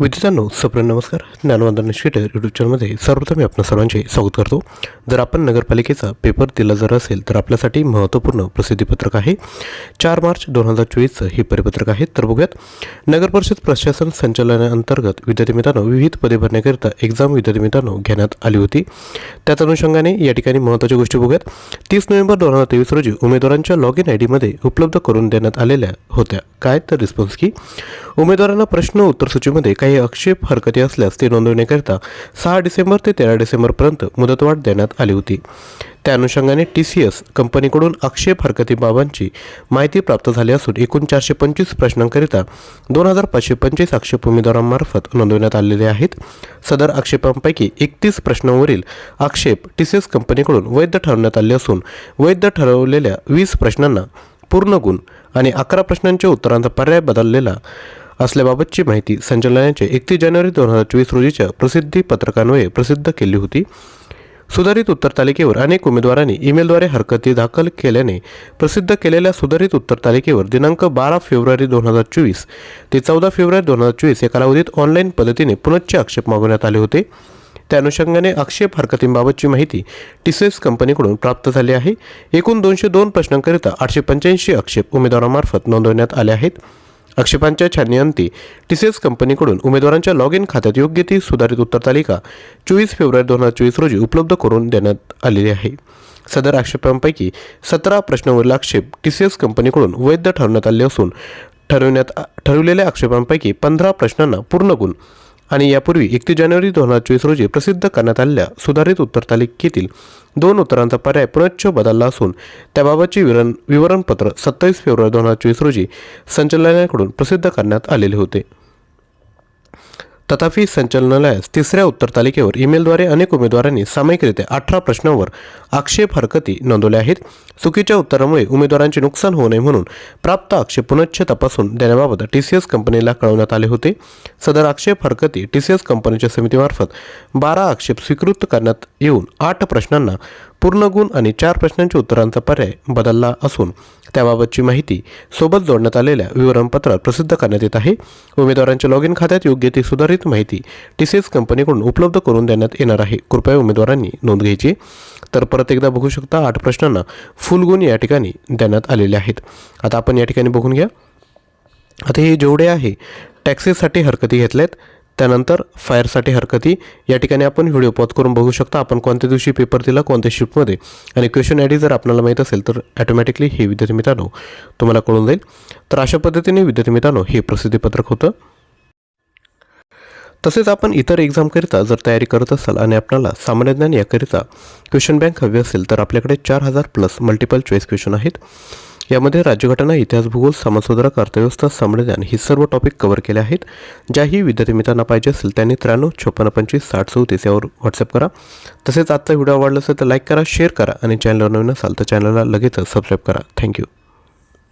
विद्यार्थ्यांनो सप्रेम नमस्कार. ज्ञानवंदन शेटर यूट्यूब चॅनलमध्ये सर्वप्रथम मी आपणा सर्वांचे स्वागत करतो. जर आपण नगरपालिकेचा पेपर दिला जर असेल तर आपल्यासाठी महत्त्वपूर्ण प्रसिद्धीपत्रक आहे. चार मार्च दोन हजार चोवीसचं हे परिपत्रक आहे. तर बघूयात. नगर परिषद प्रशासन संचालनाअंतर्गत विद्यार्थी मित्रांनो विविध पदे भरण्याकरिता एक्झाम विद्यार्थी मित्रांनो घेण्यात आली होती. त्याच अनुषंगाने या ठिकाणी महत्त्वाच्या गोष्टी बघूयात. तीस नोव्हेंबर दोन हजार तेवीस रोजी उमेदवारांच्या लॉग इन आय डीमध्ये उपलब्ध करून देण्यात आलेल्या होत्या. काय तर रिस्पॉन्स की? उमेदवारांना प्रश्न उत्तर सूचीमध्ये काही आक्षेप हरकती असल्यास ते नोंदवण्याकरिता सहा डिसेंबर ते तेरा डिसेंबरपर्यंत मुदतवाढ देण्यात आली होती. त्या अनुषंगाने टी सी एस कंपनीकडून आक्षेप हरकतीबाबांची माहिती प्राप्त झाली असून एकूण चारशे पंचवीस प्रश्नांकरिता दोन हजार पाचशे पंचवीस आक्षेप उमेदवारांमार्फत नोंदवण्यात आलेले आहेत. सदर आक्षेपांपैकी एकतीस प्रश्नांवरील आक्षेप टी सी एस कंपनीकडून वैध ठरवण्यात आले असून वैध ठरवलेल्या वीस प्रश्नांना पूर्ण गुण आणि अकरा प्रश्नांच्या उत्तरांचा पर्याय बदललेला असल्याबाबतची माहिती संचालनालयाचे एकतीस जानेवारी दोन हजार चोवीस रोजीच्या प्रसिद्धी पत्रकान्वये प्रसिद्ध केली होती. सुधारित उत्तर तालिकेवर अनेक उमेदवारांनी ईमेलद्वारे हरकती दाखल केल्याने प्रसिद्ध केलेल्या सुधारित उत्तर तालिकेवर दिनांक बारा फेब्रुवारी दोन हजार चोवीस ते चौदा फेब्रुवारी दोन हजार चोवीस या कालावधीत ऑनलाईन पद्धतीने पुनश्च आक्षेप मागवण्यात आले होते. त्या अनुषंगाने आक्षेप हरकतींबाबतची माहिती टीसीएस कंपनीकडून प्राप्त झाली आहे. एकूण दोनशे दोन प्रश्नांकरिता आठशे पंच्याऐंशी आक्षेप उमेदवारामार्फत नोंदवण्यात आले आहेत. आक्षेपांच्या छाननीअंती टीसीएस कंपनीकडून उमेदवारांच्या लॉग इन खात्यात योग्य ती सुधारित उत्तर तालिका चोवीस फेब्रुवारी दोन हजार चोवीस रोजी उपलब्ध करून देण्यात आलेली आहे. सदर आक्षेपांपैकी सतरा प्रश्नावरील आक्षेप टीसीएस कंपनीकडून वैध ठरवण्यात आले असून ठरवण्यात ठरवलेल्या आक्षेपांपैकी पंधरा प्रश्नांना पूर्ण गुण आणि यापूर्वी एकतीस जानेवारी दोन हजार चोवीस रोजी प्रसिद्ध करण्यात आलेल्या सुधारित उत्तर तालिकेतील दोन उत्तरांचा पर्याय पुनश्च बदलला असून त्याबाबतचे विवरण विवरणपत्र सत्तावीस फेब्रुवारी दोन हजार चोवीस रोजी संचालनालयाकडून प्रसिद्ध करण्यात आलेले होते. तथापि संचालनालयास तिसऱ्या उत्तर तालिकेवर ईमेलद्वारे अनेक उमेदवारांनी सामायिकरित्या अठरा प्रश्नांवर आक्षेप हरकती नोंदवल्या आहेत. चुकीच्या उत्तरामुळे उमेदवारांचे नुकसान होऊ नये म्हणून प्राप्त आक्षेप पुनश्च तपासून देण्याबाबत टी सी एस कंपनीला कळवण्यात आले होते. सदर आक्षेप हरकती टी सी एस कंपनीच्या समितीमार्फत बारा आक्षेप स्वीकृत करण्यात येऊन आठ प्रश्नांना पूर्ण गुण आणि चार प्रश्नांच्या उत्तरांचा पर्याय बदलला असून त्याबाबतची माहिती सोबत जोडण्यात आलेल्या विवरणपत्रात प्रसिद्ध करण्यात येत आहे. उमेदवारांच्या लॉग इन खात्यात योग्य ती सुधारित माहिती टी सी एस कंपनीकडून उपलब्ध करून देण्यात येणार आहे. कृपया उमेदवारांनी नोंद घ्यायची. तर परत एकदा बघू शकता आठ प्रश्नांना फुल गुण या ठिकाणी देण्यात आलेले आहेत. आता आपण या ठिकाणी बघून घ्या. आता हे जेवढे आहे टॅक्सेससाठी हरकती घेतल्यात. त्यानंतर फायरसाठी हरकती. या ठिकाणी आपण व्हिडिओ पॉज करून बघू शकता आपण कोणत्या दिवशी पेपर दिला कोणत्या शिफ्टमध्ये. आणि क्वेश्चन आय डी जर आपल्याला माहीत असेल तर ॲटोमॅटिकली हे विद्यार्थी मित्रांनो तुम्हाला कळून जाईल. तर अशा पद्धतीने विद्यार्थी मित्रांनो हे प्रसिद्धीपत्रक होतं. तसेच आपण इतर एक्झामकरिता जर तयारी करत असाल आणि आपल्याला सामान्य ज्ञान याकरिता क्वेश्चन बँक हवी असेल तर आपल्याकडे चार हजार प्लस मल्टिपल चॉईस क्वेश्चन आहेत. यामध्ये राज्यघटना इतिहास भूगोल समाजसुधारक अर्थव्यवस्था संविधान हे ही सर्व टॉपिक कव्हर केले आहेत. ज्याही विद्यार्थी मित्रांना पाहिजे असेल त्यांनी त्र्याण्णव छप्पन्न पंचवीस साठ चौतीस यावर व्हॉट्सअप करा. तसेच आजचा व्हिडिओ आवडला असेल तर लाईक करा शेअर करा आणि चॅनलवर नवीन असाल तर चॅनलला लगेचच सबस्क्राईब करा. थँक्यू